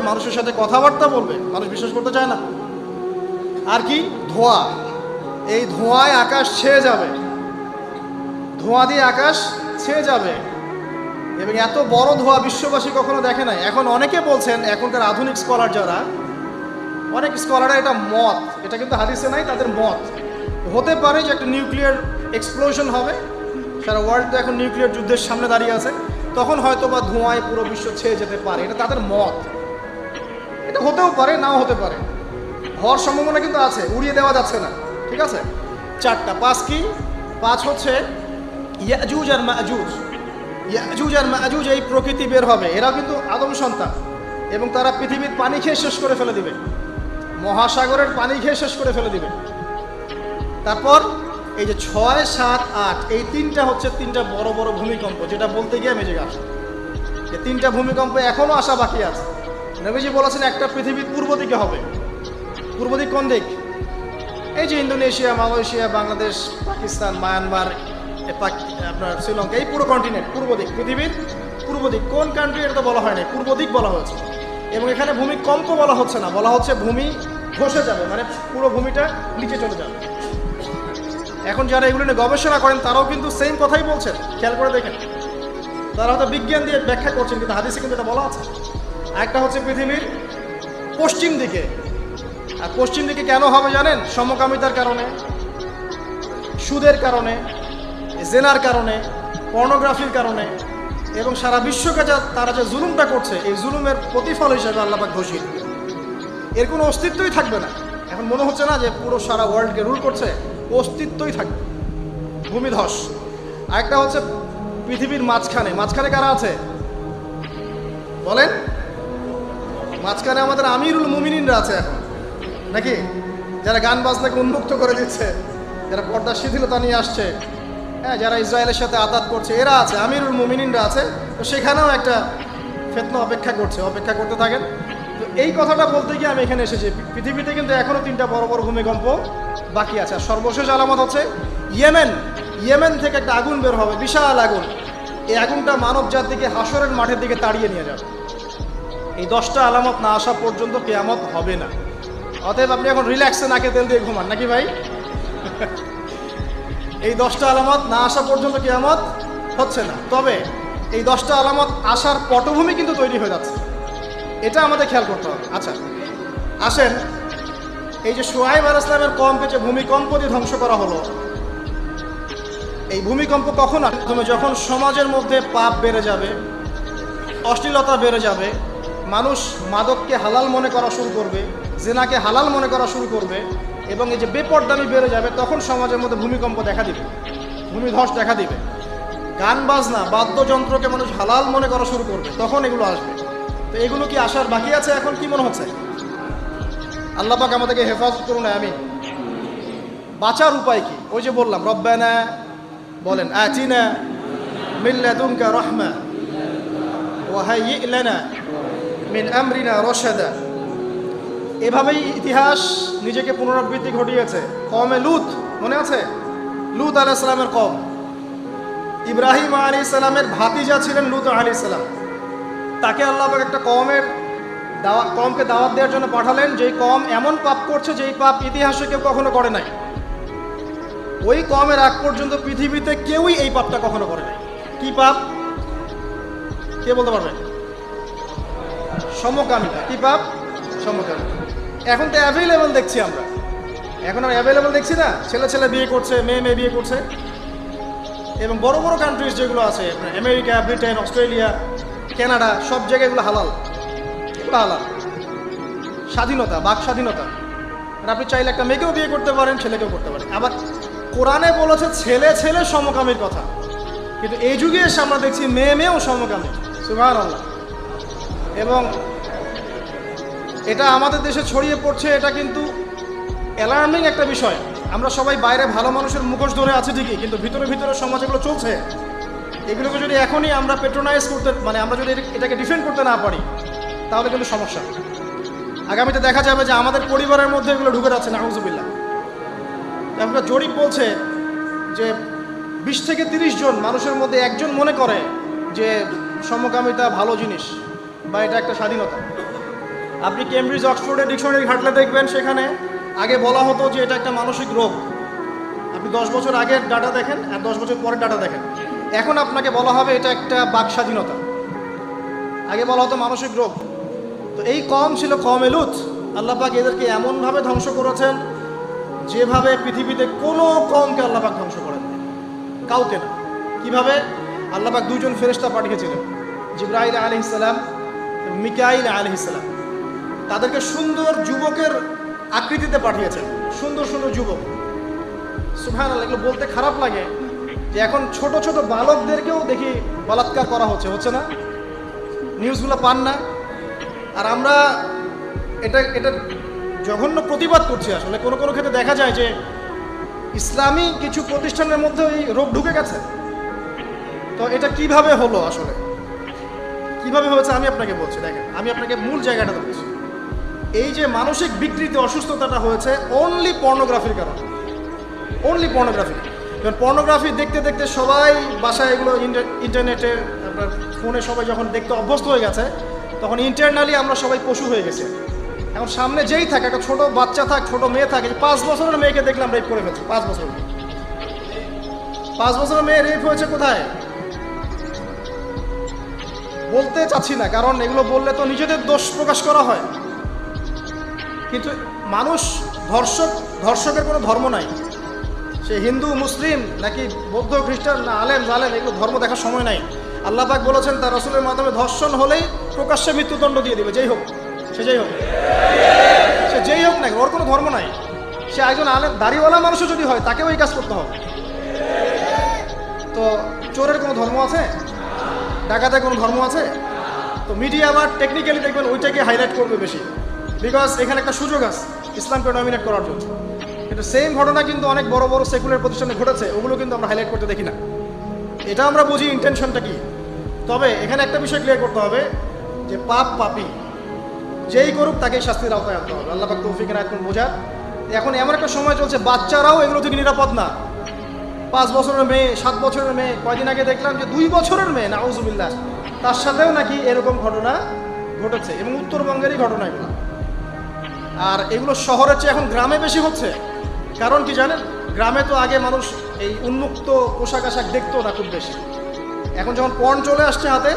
মানুষের সাথে কথাবার্তা বলবে, মানুষ বিশ্বাস করতে চায় না। আর কি? ধোঁয়া। এই ধোঁয়ায় আকাশ ছেয়ে যাবে। ধোঁয়া দিয়ে আকাশ ছেয়ে যাবে। এবং এত বড় ধোঁয়া বিশ্ববাসী কখনো দেখে নাই। এখন অনেকে বলছেন, এখনকার আধুনিক স্কলার যারা, অনেক স্কলাররা এটা মত। এটা কিন্তু হাদিসে নাই, তাদের মত। হতে পারে যে একটা নিউক্লিয়ার এক্সপ্লোশন হবে। সারা ওয়ার্ল্ড এখন নিউক্লিয়ার যুদ্ধের সামনে দাঁড়িয়ে আছে। তখন হয়তো বা ধোঁয়ায় পুরো বিশ্ব ছেয়ে যেতে পারে। এটা তাদের মত। এটা হতেও পারে, নাও হতে পারে। হওয়ার সম্ভাবনা কিন্তু আছে, উড়িয়ে দেওয়া যাচ্ছে না, ঠিক আছে? চারটা, পাঁচ কি? পাঁচ হচ্ছে ইয়াজুজ আর মাজুজ। ইয়াজুজ আর মাজুজ এই প্রকৃতি বের হবে এরা কিন্তু আদম সন্তান, এবং তারা পৃথিবীর পানি খেয়ে শেষ করে ফেলে দিবে। মহাসাগরের পানি খেয়ে শেষ করে ফেলে দিবে। তারপর, এই যে ছয়, সাত, আট, এই তিনটা হচ্ছে তিনটা বড় বড় ভূমিকম্প, যেটা বলতে গিয়ে আমি যে এই তিনটা ভূমিকম্প এখনও আসা বাকি আছে। নবীজি বলেছেন, একটা পৃথিবীর পূর্ব দিকে হবে। পূর্ব দিক কোন দিক? এই যে Indonesia, Malaysia, Bangladesh, Pakistan, Myanmar আপনার শ্রীলঙ্কা, এই পুরো কন্টিনেন্ট পূর্ব দিক। পৃথিবীর পূর্ব দিক। কোন কান্ট্রি এটা তো বলা হয় না পূর্ব দিক বলা হয়েছে। এবং এখানে ভূমিকম্প বলা হচ্ছে না, বলা হচ্ছে ভূমি ধসে যাবে মানে পুরো ভূমিটা নিচে চলে যাবে। এখন যারা এগুলো নিয়ে গবেষণা করেন, তারাও কিন্তু সেম কথাই বলছেন। খেয়াল করে দেখেন। তারা হয়তো বিজ্ঞান দিয়ে ব্যাখ্যা করছেন, কিন্তু হাদিসে কিন্তু এটা বলা আছে। একটা হচ্ছে পৃথিবীর পশ্চিম দিকে। আর পশ্চিম দিকে কেন হবে জানেন? সমকামিতার কারণে, সুদের কারণে, জেনার কারণে, পর্নোগ্রাফির কারণে, এবং সারা বিশ্বকে যা তারা যে জুলুমটা করছে, এই জুলুমের প্রতিফল হিসেবে আল্লাপাক ঘোষিত এর কোনো অস্তিত্বই থাকবে না। এখন মনে হচ্ছে না যে পুরো সারা ওয়ার্ল্ডকে রুল করছে, অস্তিত্বই থাকবে। ভূমিধস। আরেকটা হচ্ছে পৃথিবীর মাঝখানে। মাঝখানে কারা আছে? বলেন। মাঝখানে আমাদের আমিরুল মুমিনিনরা আছে এখন। নাকি? যারা গান বাজনাকে উন্মুক্ত করে দিচ্ছে, যারা পর্দা শিথিলতা নিয়ে আসছে হ্যাঁ যারা ইসরায়েলের সাথে আতাত করছে, এরা আছে, আমিরুল মুমিনিনরা আছে, তো সেখানেও একটা ফেতনা অপেক্ষা করছে, অপেক্ষা করতে থাকেন। তো এই কথাটা বলতে গিয়ে আমি এখানে এসেছি। পৃথিবীতে কিন্তু এখনও তিনটা বড় বড় ভূমিকম্প বাকি আছে। আর সর্বশেষ আলামত হচ্ছে, ইয়েমেন ইয়েমেন থেকে একটা আগুন বের হবে, বিশাল আগুন। এই আগুনটা মানব জাতিকে হাসরের মাঠের দিকে তাড়িয়ে নিয়ে যাবে। এই দশটা আলামত না আসা পর্যন্ত কেয়ামত হবে না। অতএব আপনি এখন রিল্যাক্সে নাকে তেল দিয়ে ঘুমান, নাকি ভাই? এই দশটা আলামত না আসা পর্যন্ত কেয়ামত হচ্ছে না। তবে এই দশটা আলামত আসার পটভূমি কিন্তু তৈরি হয়ে যাচ্ছে। এটা আমাদের খেয়াল করতে হবে। আচ্ছা আসেন। এই যে সোহাইব আল ইসলামের কমকে যে ভূমিকম্প দিয়ে ধ্বংস করা হলো, এই ভূমিকম্প কখন আসবে যখন সমাজের মধ্যে পাপ বেড়ে যাবে, অশ্লীলতা বেড়ে যাবে মানুষ মাদককে হালাল মনে করা শুরু করবে, জেনাকে হালাল মনে করা শুরু করবে, এবং এই যে বেপরদামি বেড়ে যাবে, তখন সমাজের মধ্যে ভূমিকম্প দেখা দিবে, ভূমিধস দেখা দিবে। গান, বাজনা, বাদ্যযন্ত্রকে মানুষ হালাল মনে করা শুরু করবে, তখন এগুলো আসবে। তো এগুলো কি আসার বাকি আছে এখন, কি মনে হচ্ছে? আল্লাহ পাক আমাদেরকে হেফাজত করুন আমি বাঁচার উপায় কি? ওই যে বললাম, রব্বানা বলেন আচিনা মিল্লাদুনকা রহমা ওয়াহাই লানা মিন আমরিনা রশাদা। এভাবেই ইতিহাস নিজেকে পুনরাবৃত্তি ঘটিয়েছে। কমে লুত, মনে আছে? লুত আলাহ সালামের কম ইব্রাহিম আলী সালামের ভাতিজা ছিলেন লুত আলী সালাম তাকে আল্লাহ একটা কমের দাওয়া কমকে দাওয়াত দেওয়ার জন্য পাঠালেন। যেই কম এমন পাপ করছে যেই পাপ ইতিহাসে কেউ কখনো করে নাই। ওই কমের আগ পর্যন্ত পৃথিবীতে কেউই এই পাপটা কখনো করে নাই। কি পাপ? কে বলতে পারবে? সমকামিতা কি পাপ? সমকামিতা এখন তো অ্যাভেলেবল দেখছি আমরা। এখন আমরা অ্যাভেলেবল দেখছি না? ছেলে ছেলে বিয়ে করছে, মেয়ে মেয়ে বিয়ে করছে। এবং বড় বড় কান্ট্রিজ যেগুলো আছে, আমেরিকা, ব্রিটেন, অস্ট্রেলিয়া, কানাডা, সব জায়গায় এগুলো হালাল। এগুলো হালাল। স্বাধীনতা, বাক স্বাধীনতা। আপনি চাইলে একটা মেয়েকেও বিয়ে করতে পারেন, ছেলেকেও করতে পারেন। আবার কোরআনে বলেছে, ছেলে ছেলে সমকামীর কথা। কিন্তু এই যুগে এসে আমরা দেখছি মেয়ে মেয়েও সমকামী। সুভান আল্লাহ এবং এটা আমাদের দেশে ছড়িয়ে পড়ছে, এটা কিন্তু অ্যালার্মিং একটা বিষয়। আমরা সবাই বাইরে ভালো মানুষের মুখোশ ধরে আছি ঠিকই, কিন্তু ভিতরে ভিতরে সমাজ এগুলো চলছে। এগুলোকে যদি এখনই আমরা পেট্রোনাইজ করতে মানে আমরা যদি এটাকে ডিফেন্ড করতে না পারি, তাহলে কিন্তু সমস্যা। আগামীতে দেখা যাবে যে আমাদের পরিবারের মধ্যে এগুলো ঢুকে যাচ্ছে নাহজুবিল্লাহ একটা জরিপ বলছে যে বিশ থেকে তিরিশ জন মানুষের মধ্যে একজন মনে করে যে সমকামিতা ভালো জিনিস। বা এটা একটা স্বাধীনতা। আপনি কেমব্রিজ অক্সফোর্ডের ডিকশনারি ঘাটলে দেখবেন সেখানে আগে বলা হতো যে এটা একটা মানসিক রোগ। আপনি দশ বছর আগের ডাটা দেখেন আর দশ বছর পরের ডাটা দেখেন। এখন আপনাকে বলা হবে এটা একটা বাক স্বাধীনতা। আগে বলা হতো মানসিক রোগ। তো এই কম ছিল কম এলুত। আল্লাপাক এদেরকে এমনভাবে ধ্বংস করেছেন যেভাবে পৃথিবীতে কোনো কমকে আল্লাপাক ধ্বংস করেন কাউকে না। কীভাবে? আল্লাপাক দুজন ফেরেস্তা পাঠিয়েছিলেন। জিব্রাহিল আলি ইসালাম মিকাইল আলি ইসলাম তাদেরকে সুন্দর যুবকের আকৃতিতে পাঠিয়েছেন। সুন্দর সুন্দর যুবক। সুভান এগুলো বলতে খারাপ লাগে যে এখন ছোট ছোট বালকদেরকেও দেখি বলাৎকার করা হচ্ছে হচ্ছে না? নিউজগুলো পান না? আর আমরা এটা এটা জঘন্য প্রতিবাদ করছি আসলে। কোনো কোনো ক্ষেত্রে দেখা যায় যে ইসলামী কিছু প্রতিষ্ঠানের মধ্যে এই রোগ ঢুকে গেছে। তো এটা কীভাবে হলো আসলে? কীভাবে হয়েছে আমি আপনাকে বলছি, দেখেন, আমি আপনাকে মূল জায়গাটা বলছি। এই যে মানসিক বিকৃতি, অসুস্থতাটা হয়েছে অনলি পর্নোগ্রাফির কারণে। অনলি পর্নোগ্রাফি কারণ পর্নোগ্রাফি দেখতে দেখতে সবাই বাসায় এগুলো ইন্টার- ইন্টারনেটে আপনার ফোনে সবাই যখন দেখতে অভ্যস্ত হয়ে গেছে, তখন ইন্টারনালি আমরা সবাই পশু হয়ে গেছে। এখন সামনে যেই থাকে, একটা ছোট বাচ্চা থাক, ছোট মেয়ে থাকে পাঁচ বছরের মেয়েকে দেখলাম রেপ করে ফেলছে, পাঁচ বছর। পাঁচ বছরের মেয়ে রেপ হয়েছে কোথায়? বলতে চাচ্ছি না, কারণ এগুলো বললে তো নিজেদের দোষ প্রকাশ করা হয়। কিন্তু মানুষ ধর্ষক, ধর্ষকের কোনো ধর্ম নাই। সে হিন্দু, মুসলিম, নাকি বৌদ্ধ, খ্রিস্টান, না আলেম, জালেম, এগুলো ধর্ম দেখার সময় নাই। আল্লাহ পাক বলেছেন, তার রসুলের মাধ্যমে ধর্ষণ হলেই প্রকাশ্যে মৃত্যুদণ্ড দিয়ে দিবে। যেই হোক, সে যেই হোক। সে যেই হোক না ওর কোনো ধর্ম নাই। সে একজন আলেম, দাড়িওয়ালা মানুষও যদি হয়, তাকেও এই কাজ করতে হবে। তো চোরের কোনো ধর্ম আছে? ডাকাতের কোনো ধর্ম আছে? তো মিডিয়া আবার টেকনিক্যালি দেখবেন ওইটাকে হাইলাইট করবে বেশি। বিকজ এখানে একটা সুযোগ আছে, ইসলামকে ডমিনেট করার জন্য। কিন্তু সেম ঘটনা কিন্তু অনেক বড় বড় সেকুলার প্রতিষ্ঠানে ঘটেছে, ওগুলো কিন্তু আমরা হাইলাইট করতে দেখি না। এটা আমরা বুঝি ইন্টেনশনটা কি? তবে এখানে একটা বিষয় ক্লিয়ার করতে হবে, যে পাপ পাপি, যেই করুক তাকে শাস্তির আওতায় আনতে হবে। আল্লাহ তৌফিকের এখন বোঝার এখন এমন একটা সময় চলছে, বাচ্চারাও এগুলো থেকে নিরাপদ না। পাঁচ বছরের মেয়ে, সাত বছরের মেয়ে, কয়দিন আগে দেখলাম যে দুই বছরের মেয়ে না নাউজুবিল্লাহ। তার সাথেও নাকি এরকম ঘটনা ঘটেছে এবং উত্তরবঙ্গেরই ঘটনা এগুলো। আর এগুলো শহরের চেয়ে এখন গ্রামে বেশি হচ্ছে। কারণ কি জানেন? গ্রামে তো আগে মানুষ এই উন্মুক্ত পোশাক আশাক দেখতো না খুব বেশি। এখন যখন পণ চলে আসছে হাতে,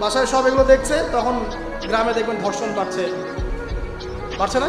বাসায় সব এগুলো দেখছে, তখন গ্রামে দেখবেন ধর্ষণ বাড়ছে। পারছে না?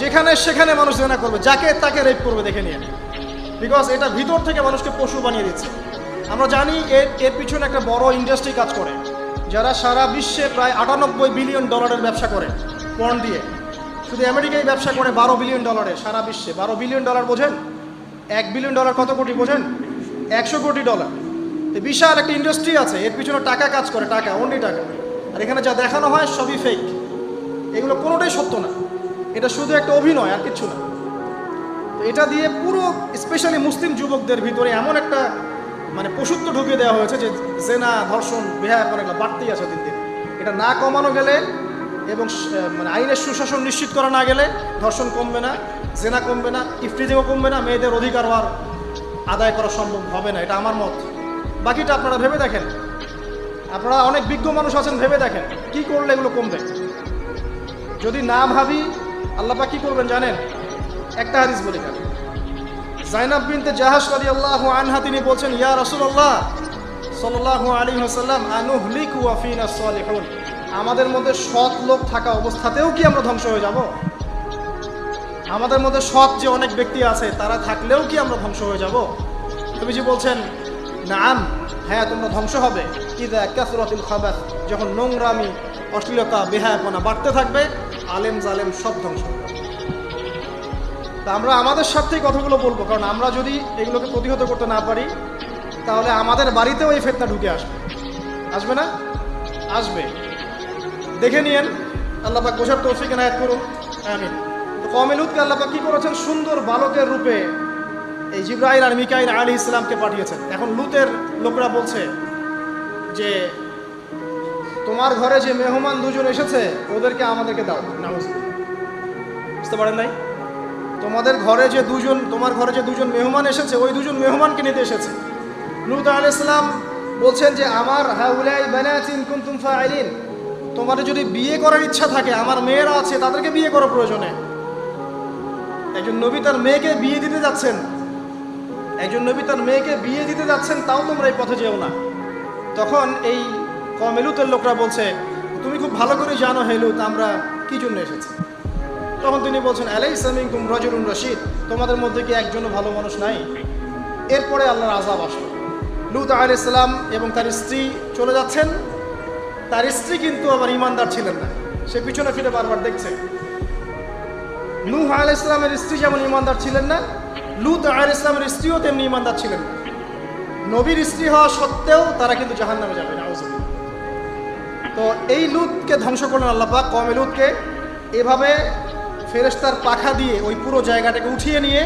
যেখানে সেখানে মানুষ জেনা করবে, যাকে তাকে রেপ করবে, দেখে নিয়ে বিকজ এটা ভিতর থেকে মানুষকে পশু বানিয়ে দিচ্ছে। আমরা জানি এর এর পিছনে একটা বড় ইন্ডাস্ট্রি কাজ করে, যারা সারা বিশ্বে প্রায় আটানব্বই বিলিয়ন ডলারের ব্যবসা করে, পণ দিয়ে। শুধু আমেরিকায় ব্যবসা করে বারো বিলিয়ন ডলারে সারা বিশ্বে। বারো বিলিয়ন ডলার বোঝেন? এক বিলিয়ন ডলার কত কোটি বোঝেন? একশো কোটি ডলার তো বিশাল একটা ইন্ডাস্ট্রি আছে, এর পিছনে টাকা কাজ করে, টাকা অনলি টাকা। আর এখানে যা দেখানো হয়, সবই ফেক এগুলো কোনোটাই সত্য না। এটা শুধু একটা অভিনয়, আর কিচ্ছু না। তো এটা দিয়ে পুরো স্পেশালি মুসলিম যুবকদের ভিতরে এমন একটা মানে পশুত্ব ঢুকিয়ে দেওয়া হয়েছে যে জেনা, ধর্ষণ বেহা করে বাড়তেই আছে দিন দিন। এটা না কমানো গেলে এবং মানে আইনের সুশাসন নিশ্চিত করা না গেলে ধর্ষণ কমবে না, জেনা কমবে না ইফটিজিংও কমবে না, মেয়েদের অধিকার আর আদায় করা সম্ভব হবে না, এটা আমার মত। বাকিটা আপনারা ভেবে দেখেন। আপনারা অনেক বিজ্ঞ মানুষ আছেন, ভেবে দেখেন, কি করলে এগুলো কমবে? যদি না ভাবি আল্লাপা কি করবেন জানেন? একটা হাদিস বলে কেন জাইনাব বিনতে জাহাজ রাদি আল্লাহ আনহা তিনি বলছেন, ইয়া রাসূলুল্লাহ, সাল্লাল্লাহু আলাইহি ওয়াসাল্লাম, আনুহলিকু ওয়া ফিনা সালিহুন। আমাদের মধ্যে সৎ লোক থাকা অবস্থাতেও কি আমরা ধ্বংস হয়ে যাব? আমাদের মধ্যে সৎ যে অনেক ব্যক্তি আছে, তারা থাকলেও কি আমরা ধ্বংস হয়ে যাব? নবীজি বলছেন, নাম হ্যাঁ তোমরা ধ্বংস হবে। ইদা কাসরাতুল খাবাস, যখন নোংরামি, অশ্লীলতা, বেহায়াপনা বাড়তে থাকবে, আলেম জালেম সব ধ্বংস হবে। তা আমরা আমাদের স্বার্থেই কথাগুলো বলব, কারণ আমরা যদি এগুলোকে প্রতিহত করতে না পারি, তাহলে আমাদের বাড়িতেও এই ফেতনা ঢুকে আসবে। আসবে না? আসবে। দেখে নিয়েন, আল্লাহ পাক বোঝার তৌফিক এনায়ত করুন। আমিন। তো কমে লুতকে আল্লাহ পাক কি করেছেন? সুন্দর বালকের রূপে এই জিব্রাইল আর মিকাইল আলী ইসলামকে পাঠিয়েছেন। এখন লুতের লোকরা বলছে যে, তোমার ঘরে যে মেহমান দুজন এসেছে, ওদেরকে আমাদেরকে দাও বুঝতে পারেন নাই? তোমাদের ঘরে যে দুজন, তোমার ঘরে যে দুজন মেহমান এসেছে, ওই দুজন মেহমানকে নিতে এসেছে। লুত আল ইসলাম বলছেন যে, আমার হাউলাই তোমাদের যদি বিয়ে করার ইচ্ছা থাকে, আমার মেয়েরা আছে, তাদেরকে বিয়ে করার প্রয়োজনে একজন নবী তার মেয়েকে বিয়ে দিতে যাচ্ছেন। একজন নবী তার মেয়েকে বিয়ে দিতে যাচ্ছেন, তাও তোমরা এই পথে যেও না। তখন এই কমেলুতের লোকরা বলছে, তুমি খুব ভালো করে জানো হেলুত আমরা কি জন্য এসেছি? তখন তিনি বলছেন আলাই সামিকুম রজরুন রশিদ, তোমাদের মধ্যে কি একজনও ভালো মানুষ নাই? এরপরে আল্লাহর আজাব আসলো। লুত আল ইসলাম এবং তার স্ত্রী চলে যাচ্ছেন। তার স্ত্রী কিন্তু আবার ইমানদার ছিলেন না, সে পিছনে ফিরে বারবার দেখছে। নূহ আল ইসলামের স্ত্রী যেমন ইমানদার ছিলেন না লুত আল ইসলামের স্ত্রীও তেমনি ইমানদার ছিলেন। নবীর স্ত্রী হওয়া সত্ত্বেও তারা কিন্তু জাহান নামে যাবে, নাউজুবিল্লাহ। তো এই লুতকে ধ্বংস করলেন আল্লাহ পাক কমে লুতকে। এভাবে ফেরেশতার পাখা দিয়ে ওই পুরো জায়গাটাকে উঠিয়ে নিয়ে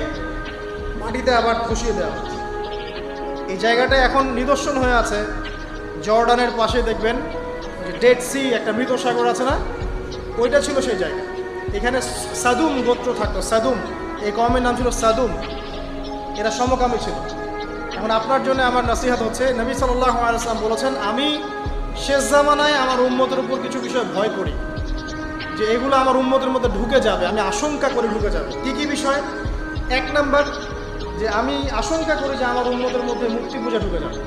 মাটিতে আবার ধসিয়ে দেওয়া এই জায়গাটা এখন নিদর্শন হয়ে আছে। জর্ডানের পাশে দেখবেন যে ডেড সি একটা মৃত সাগর আছে না? ওইটা ছিল সেই জায়গা। এখানে সাদুম গোত্র থাকতো, সাদুম। এই কমের নাম ছিল সাদুম। এরা সমকামী ছিল। এখন আপনার জন্য আমার নসিহাত হচ্ছে, নবী সাল্লাহ আলাইসলাম বলেছেন, আমি শেষ জামানায় আমার উম্মতের উপর কিছু বিষয় ভয় করি। যে এগুলো আমার উম্মতের মধ্যে ঢুকে যাবে, আমি আশঙ্কা করে ঢুকে যাবে। কী কী বিষয়? এক নাম্বার, যে আমি আশঙ্কা করি যে আমার উন্মতের মধ্যে মূর্তি পূজা ঢুকে যাবে।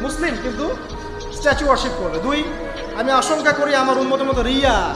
মুসলিম, কিন্তু স্ট্যাচু ওয়ার্শিপ করবে। দুই, আমি আশঙ্কা করি আমার উন্মতের মধ্যে রিয়া।